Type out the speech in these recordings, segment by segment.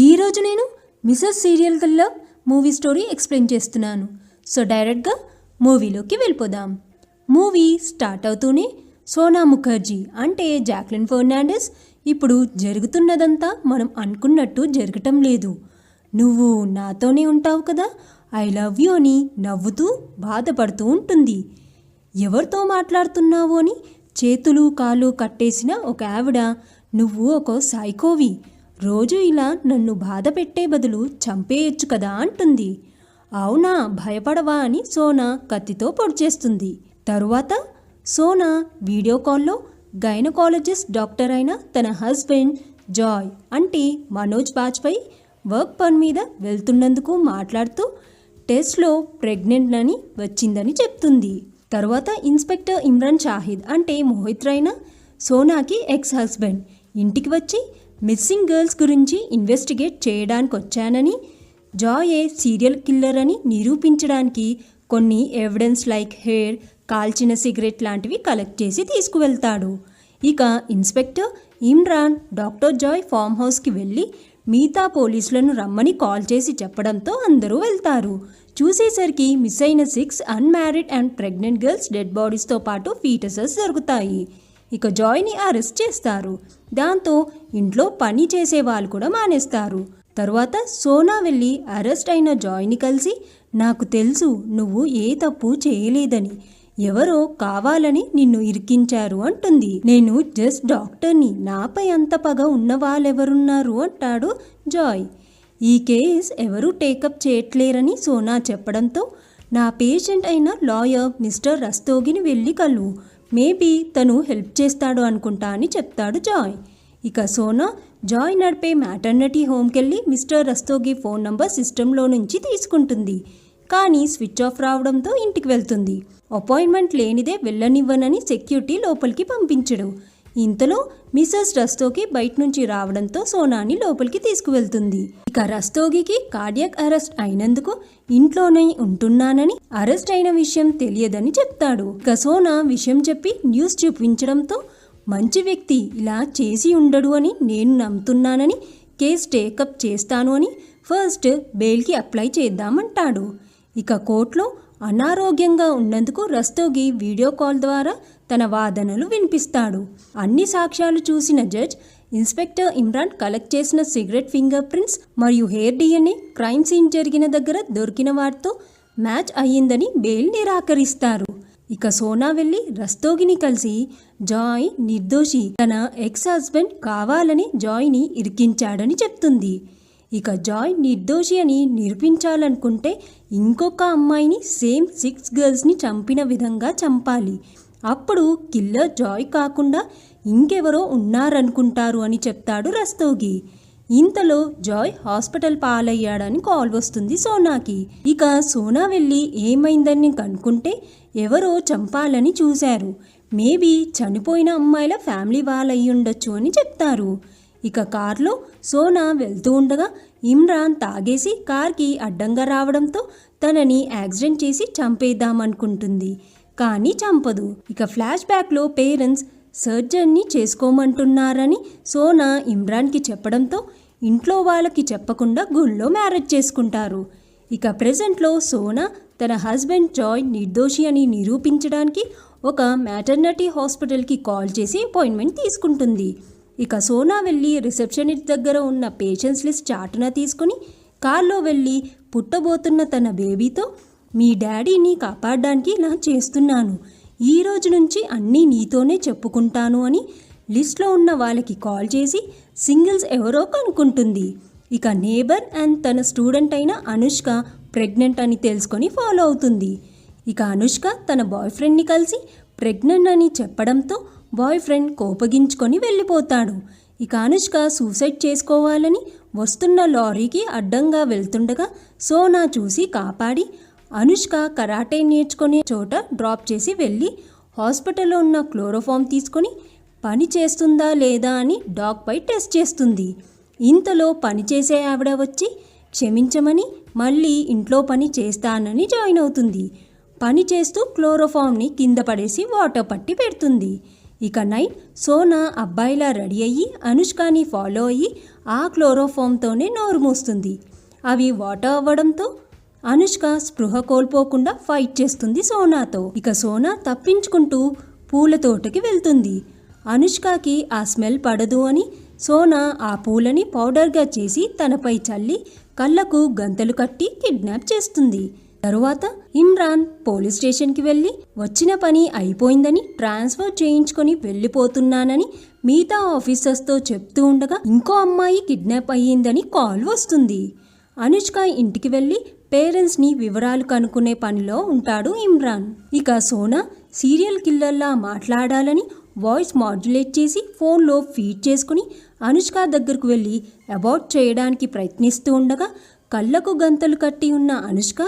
ఈరోజు నేను Mrs serial కల్లా మూవీ స్టోరీ ఎక్స్ప్లెయిన్ చేస్తున్నాను. సో డైరెక్ట్గా మూవీలోకి వెళ్ళిపోదాం. మూవీ స్టార్ట్ అవుతూనే సోనా ముఖర్జీ అంటే జాక్లిన్ ఫెర్నాండెస్ ఇప్పుడు జరుగుతున్నదంతా మనం అనుకున్నట్టు జరగటం లేదు. నువ్వు నాతోనే ఉంటావు కదా. ఐ లవ్ యూ అని నవ్వుతూ బాధపడుతూ ఉంటుంది. ఎవరితో మాట్లాడుతున్నావు అని చేతులు కాళ్ళు కట్టేసిన ఒక ఆవిడ నువ్వు ఒక సైకోవి. రోజు ఇలా నన్ను బాధ పెట్టే బదులు చంపేయొచ్చు కదా అంటుంది. అవునా భయపడవా అని సోనా కత్తితో పొడిచేస్తుంది తరువాత సోనా వీడియో కాల్లో గైనకాలజిస్ట్ డాక్టర్ అయిన తన హస్బెండ్ జాయ్ అంటే మనోజ్ బాజ్పేయి వర్క్ పని మీద వెళ్తున్నందుకు మాట్లాడుతూ టెస్ట్లో ప్రెగ్నెంట్ అని వచ్చిందని చెప్తుంది. తర్వాత ఇన్స్పెక్టర్ ఇమ్రాన్ షాహిద్ అంటే మోహిత్ రైనా సోనాకి ఎక్స్ హస్బెండ్ ఇంటికి వచ్చి మిస్సింగ్ గర్ల్స్ గురించి ఇన్వెస్టిగేట్ చేయడానికి వచ్చానని జాయ్ ఏ సీరియల్ కిల్లర్ అని నిరూపించడానికి కొన్ని ఎవిడెన్స్ లైక్ హెయిర్ కాల్చిన సిగరెట్ లాంటివి కలెక్ట్ చేసి తీసుకువెళ్తాడు. ఇక inspector Imran doctor Joy farm హౌస్కి వెళ్ళి మిగతా పోలీసులను రమ్మని కాల్ చేసి చెప్పడంతో అందరూ వెళ్తారు. చూసేసరికి మిస్ అయిన six unmarried and pregnant girls dead బాడీస్తో పాటు ఫీటసెస్ దొరుకుతాయి. ఇక జాయ్ని అరెస్ట్ చేస్తారు. దాంతో ఇంట్లో పని చేసే వాళ్ళు కూడా మానేస్తారు. తరువాత సోనా వెళ్ళి అరెస్ట్ అయిన జాయ్ని కలిసి నాకు తెలుసు నువ్వు ఏ తప్పు చేయలేదని. ఎవరో కావాలని నిన్ను ఇరికించారు అంటుంది. నేను జస్ట్ డాక్టర్ని. నాపై అంత పగ ఉన్న వాళ్ళెవరున్నారు? అంటాడు జాయ్. ఈ కేస్ ఎవరూ టేకప్ చేయట్లేరని సోనా చెప్పడంతో నా పేషెంట్ అయిన లాయర్ మిస్టర్ రస్తోగిని వెళ్ళి కలువు మేబీ తను హెల్ప్ చేస్తాడు అనుకుంటా అని చెప్తాడు జాయ్. ఇక సోనా జాయ్ నడిపే మ్యాటర్నిటీ హోమ్కెళ్ళి మిస్టర్ రస్తోగి ఫోన్ నంబర్ సిస్టంలో నుంచి తీసుకుంటుంది. కానీ స్విచ్ ఆఫ్ రావడంతో ఇంటికి వెళ్తుంది. అపాయింట్మెంట్ లేనిదే వెళ్ళనివ్వనని సెక్యూరిటీ లోపలికి పంపించడు. ఇంతలో మిసెస్ రస్తోగి బయట నుంచి రావడంతో సోనాని లోపలికి తీసుకువెళ్తుంది. ఇక రస్తోగికి కార్డియాక్ అరెస్ట్ అయినందుకు ఇంట్లోనే ఉంటున్నానని అరెస్ట్ అయిన విషయం తెలియదని చెప్తాడు. కసోనా విషయం చెప్పి న్యూస్ చూపించడంతో మంచి వ్యక్తి ఇలా చేసి ఉండడు అని నేను నమ్ముతున్నానని కేస్ టేకప్ చేస్తాను అని ఫస్ట్ బెయిల్కి అప్లై చేద్దామంటాడు. ఇక కోర్టులో అనారోగ్యంగా ఉన్నందుకు రస్తోగి వీడియో కాల్ ద్వారా తన వాదనలు వినిపిస్తాడు. అన్ని సాక్ష్యాలు చూసిన జడ్జ్ ఇన్స్పెక్టర్ ఇమ్రాన్ కలెక్ట్ చేసిన సిగరెట్ ఫింగర్ ప్రింట్స్ మరియు హెయిర్ డిఎన్ఏ క్రైమ్ సీన్ జరిగిన దగ్గర దొరికిన వాటితో మ్యాచ్ అయ్యిందని బెయిల్ నిరాకరిస్తారు. ఇక సోనా వెళ్ళి రస్తోగిని కలిసి జాయ్ నిర్దోషి తన ఎక్స్ హస్బెండ్ కావాలని జాయ్ని ఇరికించాడని చెప్తుంది. ఇక జాయ్ నిర్దోషి అని నిరూపించాలనుకుంటే ఇంకొక అమ్మాయిని సేమ్ సిక్స్ గర్ల్స్ని చంపిన విధంగా చంపాలి. అప్పుడు కిల్లర్ జాయ్ కాకుండా ఇంకెవరో ఉన్నారనుకుంటారు అని చెప్తాడు రస్తోగి. ఇంతలో జాయ్ హాస్పిటల్ పాలయ్యాడని కాల్ వస్తుంది సోనాకి. ఇక సోనా వెళ్ళి ఏమైందని కనుక్కుంటే ఎవరో చంపాలని చూశారు. మేబీ చనిపోయిన అమ్మాయిల ఫ్యామిలీ వాళ్ళయ్యుండొచ్చు అని చెప్తారు. ఇక కార్లో సోనా వెళ్తూ ఉండగా ఇమ్రాన్ తాగేసి కార్కి అడ్డంగా రావడంతో తనని యాక్సిడెంట్ చేసి చంపేద్దామనుకుంటుంది. కానీ చంపదు. ఇక ఫ్లాష్ బ్యాక్లో పేరెంట్స్ సర్జరీని చేసుకోమంటున్నారని సోనా ఇమ్రాన్కి చెప్పడంతో ఇంట్లో వాళ్ళకి చెప్పకుండా గుళ్ళో మ్యారేజ్ చేసుకుంటారు. ఇక ప్రెజెంట్లో సోనా తన హస్బెండ్ జాయ్ నిర్దోషి అని నిరూపించడానికి ఒక మ్యాటర్నిటీ హాస్పిటల్కి కాల్ చేసి అపాయింట్మెంట్ తీసుకుంటుంది. ఇక సోనా వెళ్ళి రిసెప్షనిస్ట్ దగ్గర ఉన్న పేషెంట్స్ లిస్ట్ చాటున తీసుకుని కార్లో వెళ్ళి పుట్టబోతున్న తన బేబీతో మీ డాడీని కాపాడడానికి ఇలా చేస్తున్నాను. ఈ రోజు నుంచి అన్నీ నీతోనే చెప్పుకుంటాను అని లిస్ట్లో ఉన్న వాళ్ళకి కాల్ చేసి సింగిల్స్ ఎవరో కనుక్కుంటుంది. ఇక నేబర్ అండ్ తన స్టూడెంట్ అయిన అనుష్క ప్రెగ్నెంట్ అని తెలుసుకొని ఫాలో అవుతుంది. ఇక అనుష్క తన బాయ్ ఫ్రెండ్ని కలిసి ప్రెగ్నెంట్ అని చెప్పడంతో బాయ్ ఫ్రెండ్ కోపగించుకొని వెళ్ళిపోతాడు. ఇక అనుష్క సూసైడ్ చేసుకోవాలని వస్తున్న లారీకి అడ్డంగా వెళ్తుండగా సోనా చూసి కాపాడి అనుష్క కరాటే నేర్చుకునే చోట డ్రాప్ చేసి వెళ్ళి హాస్పిటల్లో ఉన్న క్లోరోఫామ్ తీసుకొని పని చేస్తుందా లేదా అని డాగ్పై టెస్ట్ చేస్తుంది. ఇంతలో పనిచేసే ఆవిడ వచ్చి క్షమించమని మళ్ళీ ఇంట్లో పని చేస్తానని జాయిన్ అవుతుంది. పని చేస్తూ క్లోరోఫామ్ని కింద పడేసి వాటర్ పట్టి పెడుతుంది. ఇక నైట్ సోనా అబ్బాయిలా రెడీ అయ్యి అనుష్కని ఫాలో అయ్యి ఆ క్లోరోఫామ్తోనే నోరు మూస్తుంది. అవి వాటర్ అవ్వడంతో అనుష్క స్పృహ కోల్పోకుండా ఫైట్ చేస్తుంది సోనాతో. ఇక సోనా తప్పించుకుంటూ పూల తోటకి వెళ్తుంది. అనుష్కకి ఆ స్మెల్ పడదు అని సోనా ఆ పూలని పౌడర్గా చేసి తనపై చల్లి కళ్ళకు గంతలు కట్టి కిడ్నాప్ చేస్తుంది. తరువాత ఇమ్రాన్ పోలీస్ స్టేషన్కి వెళ్ళి వచ్చిన పని అయిపోయిందని ట్రాన్స్ఫర్ చేయించుకొని వెళ్ళిపోతున్నానని మిగతా ఆఫీసర్స్తో చెప్తూ ఉండగా ఇంకో అమ్మాయి కిడ్నాప్ అయ్యిందని కాల్ వస్తుంది. అనుష్క ఇంటికి వెళ్ళి పేరెంట్స్ని వివరాలు కనుక్కునే పనిలో ఉంటాడు ఇమ్రాన్. ఇక సోనా సీరియల్ కిల్లర్లా మాట్లాడాలని వాయిస్ మాడ్యులేట్ చేసి ఫోన్లో ఫీడ్ చేసుకుని అనుష్క దగ్గరకు వెళ్ళి అబార్ట్ చేయడానికి ప్రయత్నిస్తూ ఉండగా కళ్ళకు గంతలు కట్టి ఉన్న అనుష్క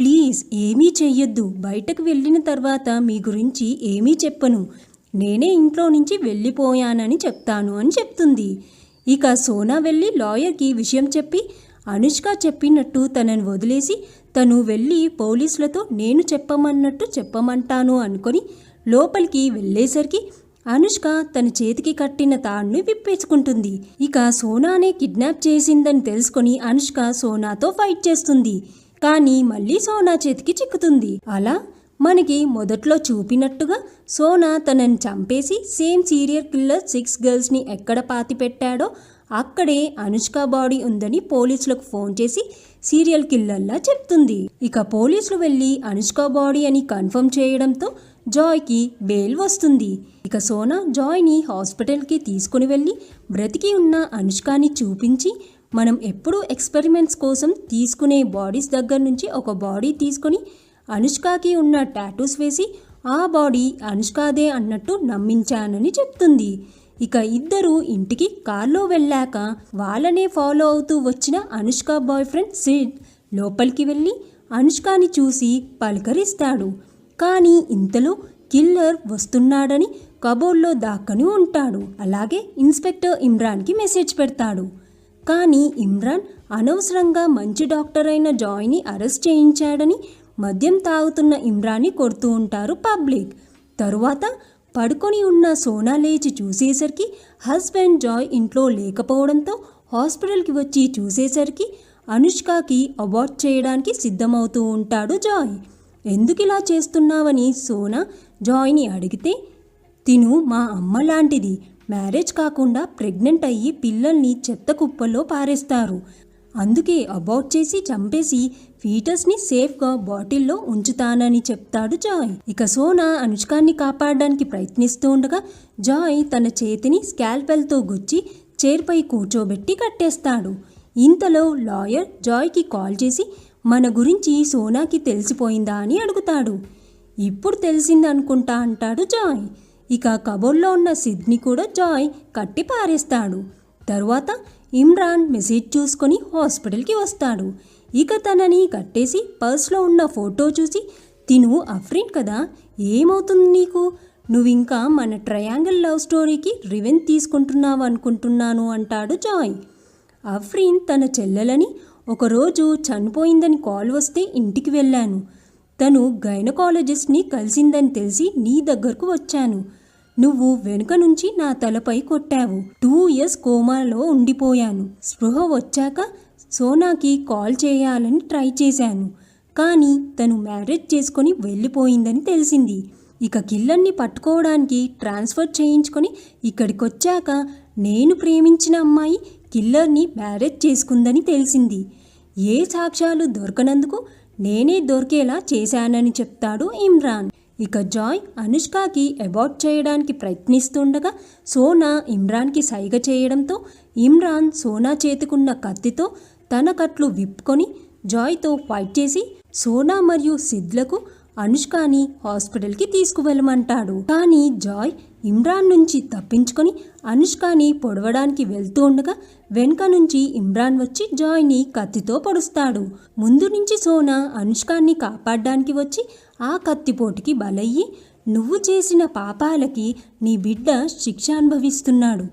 ప్లీజ్ ఏమీ చెయ్యొద్దు. బయటకు వెళ్ళిన తర్వాత మీ గురించి ఏమీ చెప్పను. నేనే ఇంట్లో నుంచి వెళ్ళిపోయానని చెప్తాను అని చెప్తుంది. ఇక సోనా వెళ్ళి లాయర్కి విషయం చెప్పి అనుష్క చెప్పినట్టు తనను వదిలేసి తను వెళ్ళి పోలీసులతో నేను చెప్పమన్నట్టు చెప్పమంటాను అనుకొని లోపలికి వెళ్ళేసరికి అనుష్క తన చేతికి కట్టిన తాడును విప్పేసుకుంటుంది. ఇక సోనానే కిడ్నాప్ చేసిందని తెలుసుకొని అనుష్క సోనాతో ఫైట్ చేస్తుంది. కానీ మళ్ళీ సోనా చేతికి చిక్కుతుంది. అలా మనకి మొదట్లో చూపినట్టుగా సోనా తనని చంపేసి సేమ్ సీరియల్ కిల్లర్ సిక్స్ గర్ల్స్ని ఎక్కడ పాతిపెట్టాడో అక్కడే అనుష్క బాడీ ఉందని పోలీసులకు ఫోన్ చేసి సీరియల్ కిల్లర్లా చెప్తుంది. ఇక పోలీసులు వెళ్ళి అనుష్క బాడీ అని కన్ఫర్మ్ చేయడంతో జాయ్కి బెయిల్ వస్తుంది. ఇక సోనా జాయ్ని హాస్పిటల్కి తీసుకుని వెళ్ళి బ్రతికి ఉన్న అనుష్కాని చూపించి మనం ఎప్పుడూ ఎక్స్పెరిమెంట్స్ కోసం తీసుకునే బాడీస్ దగ్గర నుంచి ఒక బాడీ తీసుకొని అనుష్కకి ఉన్న టాటూస్ వేసి ఆ బాడీ అనుష్కాదే అన్నట్టు నమ్మించానని చెప్తుంది. ఇక ఇద్దరు ఇంటికి కార్లో వెళ్ళాక వాళ్ళనే ఫాలో అవుతూ వచ్చిన అనుష్క బాయ్ ఫ్రెండ్ సిడ్. లోపలికి వెళ్ళి అనుష్కాని చూసి పలకరిస్తాడు. కానీ ఇంతలో కిల్లర్ వస్తున్నాడని కబోర్డ్లో దాక్కని ఉంటాడు. అలాగే ఇన్స్పెక్టర్ ఇమ్రాన్కి మెసేజ్ పెడతాడు. కానీ ఇమ్రాన్ అనవసరంగా మంచి డాక్టర్ అయిన జాయ్ని అరెస్ట్ చేయించాడని మద్యం తాగుతున్న ఇమ్రాన్ని కొడుతూ ఉంటారు పబ్లిక్. తరువాత పడుకొని ఉన్న సోనా లేచి చూసేసరికి హస్బెండ్ జాయ్ ఇంట్లో లేకపోవడంతో హాస్పిటల్కి వచ్చి చూసేసరికి అనుష్కకి అవార్డ్ చేయడానికి సిద్ధమవుతూ ఉంటాడు జాయ్. ఎందుకు ఇలా చేస్తున్నావని సోనా జాయ్ని అడిగితే తిను మా అమ్మ లాంటిది. మ్యారేజ్ కాకుండా ప్రెగ్నెంట్ అయ్యి పిల్లల్ని చెత్త కుప్పల్లో పారేస్తారు. అందుకే అబౌట్ చేసి చంపేసి ఫీటస్ని సేఫ్గా బాటిల్లో ఉంచుతానని చెప్తాడు జాయ్. ఇక సోనా అనుష్కాన్ని కాపాడడానికి ప్రయత్నిస్తూ ఉండగా జాయ్ తన చేతిని స్కాల్పెల్తో గుచ్చి చైర్పై కూర్చోబెట్టి కట్టేస్తాడు. ఇంతలో లాయర్ జాయ్కి కాల్ చేసి మన గురించి సోనాకి తెలిసిపోయిందా? అని అడుగుతాడు. ఇప్పుడు తెలిసింది అనుకుంటా అంటాడు జాయ్. ఇక కబోర్డ్లో ఉన్న సిడ్ని కూడా జాయ్ కట్టి పారేస్తాడు. తరువాత ఇమ్రాన్ మెసేజ్ చూసుకొని హాస్పిటల్కి వస్తాడు. ఇక తనని కట్టేసి పర్స్లో ఉన్న ఫోటో చూసి తిను అఫ్రీన్ కదా ఏమవుతుంది నీకు? నువ్వింకా మన ట్రయాంగిల్ లవ్ స్టోరీకి రివెన్ తీసుకుంటున్నావు అనుకుంటున్నాను అంటాడు జాయ్. అఫ్రీన్ తన చెల్లెలని ఒకరోజు చనిపోయిందని కాల్ వస్తే ఇంటికి వెళ్ళాను. తను గైనకాలజిస్ట్ని కలిసిందని తెలిసి నీ దగ్గరకు వచ్చాను. నువ్వు వెనుక నుంచి నా తలపై కొట్టావు. టూ ఇయర్స్ కోమాలో ఉండిపోయాను. స్పృహ వచ్చాక సోనాకి కాల్ చేయాలని ట్రై చేశాను. కానీ తను మ్యారేజ్ చేసుకొని వెళ్ళిపోయిందని తెలిసింది. ఇక కిల్లర్ని పట్టుకోవడానికి ట్రాన్స్ఫర్ చేయించుకొని ఇక్కడికి వచ్చాక నేను ప్రేమించిన అమ్మాయి కిల్లర్ని మ్యారేజ్ చేసుకుందని తెలిసింది. ఏ సాక్ష్యాలు దొరకనందుకు నేనే దొరికేలా చేశానని చెప్తాడు ఇమ్రాన్. ఇక జాయ్ అనుష్కకి అవార్డ్ చేయడానికి ప్రయత్నిస్తుండగా సోనా ఇమ్రాన్కి సైగ చేయడంతో ఇమ్రాన్ సోనా చేతికున్న కత్తితో తన కట్లు విప్పుకొని జాయ్తో ఫైట్ చేసి సోనా మరియు సిద్లకు అనుష్కాని హాస్పిటల్కి తీసుకువెళ్ళమంటాడు. కానీ జాయ్ ఇమ్రాన్ నుంచి తప్పించుకొని అనుష్కాని పొడవడానికి వెళ్తూ ఉండగా వెనుక నుంచి ఇమ్రాన్ వచ్చి జాయ్ని కత్తితో పొడుస్తాడు. ముందు నుంచి సోనా అనుష్కాన్ని కాపాడడానికి వచ్చి ఆ కత్తిపోటుకి బలయ్యి నువ్వు చేసిన పాపాలకి నీ బిడ్డ శిక్ష అనుభవిస్తున్నాడు.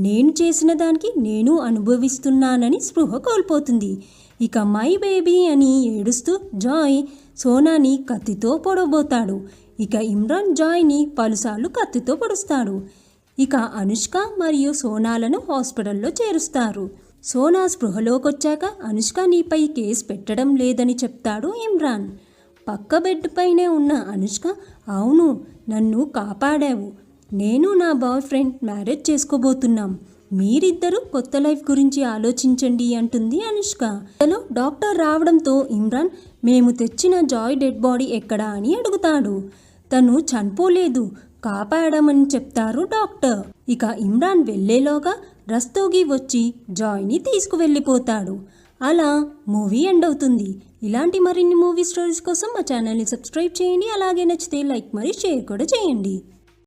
నేను చేసిన దానికి నేను అనుభవిస్తున్నానని స్పృహ కోల్పోతుంది. ఇక మై బేబీ అని ఏడుస్తూ జాయ్ సోనాని కత్తితో పొడవబోతాడు. ఇక ఇమ్రాన్ జాయ్ని పలుసార్లు కత్తితో పొడుస్తాడు. ఇక అనుష్క మరియు సోనాలను హాస్పిటల్లో చేరుస్తారు. సోనా స్పృహలోకొచ్చాక అనుష్క నీపై కేసు పెట్టడం లేదని చెప్తాడు ఇమ్రాన్. పక్క బెడ్ పైనే ఉన్న. అనుష్క అవును నన్ను కాపాడావు. నేను నా బాయ్ ఫ్రెండ్ మ్యారేజ్ చేసుకోబోతున్నాం. మీరిద్దరూ కొత్త లైఫ్ గురించి ఆలోచించండి అంటుంది అనుష్క. ఇంతలో డాక్టర్ రావడంతో ఇమ్రాన్ మేము తెచ్చిన జాయ్ డెడ్ బాడీ ఎక్కడా? అని అడుగుతాడు. తను చనిపోలేదు కాపాడమని చెప్తారు డాక్టర్. ఇక ఇమ్రాన్ వెళ్ళేలోగా రస్తోగి వచ్చి జాయ్ని తీసుకువెళ్ళిపోతాడు. అలా మూవీ ఎండ్ అవుతుంది. ఇలాంటి మరిన్ని మూవీ స్టోరీస్ కోసం మా ఛానల్ని సబ్స్క్రైబ్ చేయండి. అలాగే నచ్చితే లైక్ మరియు షేర్ కూడా చేయండి.